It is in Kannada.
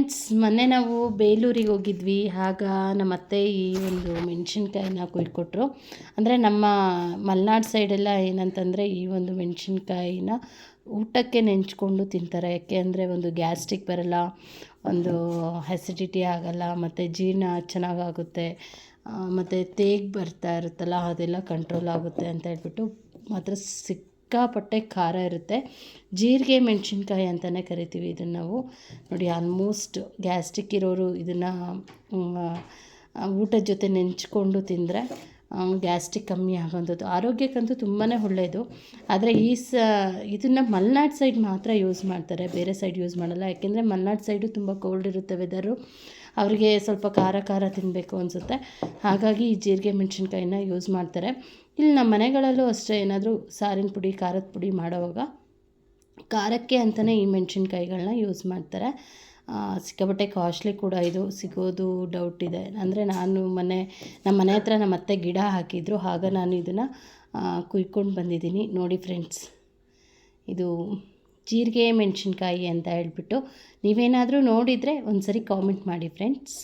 ಫ್ರೆಂಡ್ಸ್, ಮೊನ್ನೆ ನಾವು ಬೇಲೂರಿಗೆ ಹೋಗಿದ್ವಿ. ಆಗ ನಮ್ಮ ಅತ್ತೆ ಈ ಒಂದು ಮೆಣಸಿನ್ಕಾಯಿನ ಕೊಟ್ಟರು ಅಂದರೆ ನಮ್ಮ ಮಲೆನಾಡು ಸೈಡೆಲ್ಲ ಏನಂತಂದರೆ ಈ ಒಂದು ಮೆಣಸಿನ್ಕಾಯಿನ ಊಟಕ್ಕೆ ನೆಂಚ್ಕೊಂಡು ತಿಂತಾರೆ. ಯಾಕೆ ಅಂದರೆ ಒಂದು ಗ್ಯಾಸ್ಟ್ರಿಕ್ ಬರಲ್ಲ, ಒಂದು ಅಸಿಡಿಟಿ ಆಗಲ್ಲ, ಮತ್ತು ಜೀರ್ಣ ಚೆನ್ನಾಗಾಗುತ್ತೆ ಮತ್ತು ತೇಗ್ ಬರ್ತಾ ಇರುತ್ತಲ್ಲ, ಅದೆಲ್ಲ ಕಂಟ್ರೋಲ್ ಆಗುತ್ತೆ ಅಂತ ಹೇಳ್ಬಿಟ್ಟು ಮಾತ್ರ ಸಿಕ್ಕಾಪಟ್ಟೆ ಖಾರ ಇರುತ್ತೆ. ಜೀರಿಗೆ, ಮೆಣಸಿನ್ಕಾಯಿ ಅಂತಲೇ ಕರಿತೀವಿ ಇದನ್ನು ನಾವು. ನೋಡಿ ಆಲ್ಮೋಸ್ಟ್ ಗ್ಯಾಸ್ಟ್ರಿಕ್ ಇರೋರು ಇದನ್ನು ಊಟದ ಜೊತೆ ನೆಂಚ್ಕೊಂಡು ತಿಂದರೆ ಗ್ಯಾಸ್ಟ್ರಿಕ್ ಕಮ್ಮಿ ಆಗೋಂಥದ್ದು. ಆರೋಗ್ಯಕ್ಕಂತೂ ತುಂಬಾ ಒಳ್ಳೆಯದು. ಆದರೆ ಈ ಸ, ಇದನ್ನು ಮಲೆನಾಡು ಸೈಡ್ ಮಾತ್ರ ಯೂಸ್ ಮಾಡ್ತಾರೆ. ಬೇರೆ ಸೈಡ್ ಯೂಸ್ ಮಾಡಲ್ಲ. ಯಾಕೆಂದರೆ ಮಲೆನಾಡು ಸೈಡು ತುಂಬ ಕೋಲ್ಡ್ ಇರುತ್ತೆ ವೆದರು ಅವರಿಗೆ ಸ್ವಲ್ಪ ಖಾರ ಖಾರ ತಿನ್ನಬೇಕು ಅನಿಸುತ್ತೆ. ಹಾಗಾಗಿ ಈ ಜೀರಿಗೆ, ಮೆಣಸಿನ್ಕಾಯಿನ ಯೂಸ್ ಮಾಡ್ತಾರೆ. ಇಲ್ಲಿ ನಮ್ಮ ಮನೆಗಳಲ್ಲೂ ಅಷ್ಟೇ ಏನಾದರೂ ಸಾರಿನ ಪುಡಿ, ಖಾರದ ಪುಡಿ ಮಾಡೋವಾಗ ಖಾರಕ್ಕೆ ಅಂತಲೇ ಈ ಮೆಣಸಿನ್ಕಾಯಿಗಳನ್ನ ಯೂಸ್ ಮಾಡ್ತಾರೆ. ಸಿಕ್ಕಾಪಟ್ಟೆ ಕಾಸ್ಟ್ಲಿ ಕೂಡ ಇದು ಸಿಗೋದು ಡೌಟ್ ಇದೆ. ಅಂದರೆ ನಾನು ಮನೆ ನಮ್ಮ ಮನೆ ಹತ್ರ ನಮ್ಮ ಅತ್ತೆ ಗಿಡ ಹಾಕಿದ್ರು, ಆಗ ನಾನು ಇದನ್ನು ಕುಯ್ಕೊಂಡು ಬಂದಿದ್ದೀನಿ. ನೋಡಿ ಫ್ರೆಂಡ್ಸ್ ಇದು ಜೀರಿಗೆ ಮೆಣಸಿನ್ಕಾಯಿ ಅಂತ ಹೇಳ್ಬಿಟ್ಟು ನೀವೇನಾದರೂ ನೋಡಿದರೆ ಒಂದು ಸರಿ ಕಾಮೆಂಟ್ ಮಾಡಿ ಫ್ರೆಂಡ್ಸ್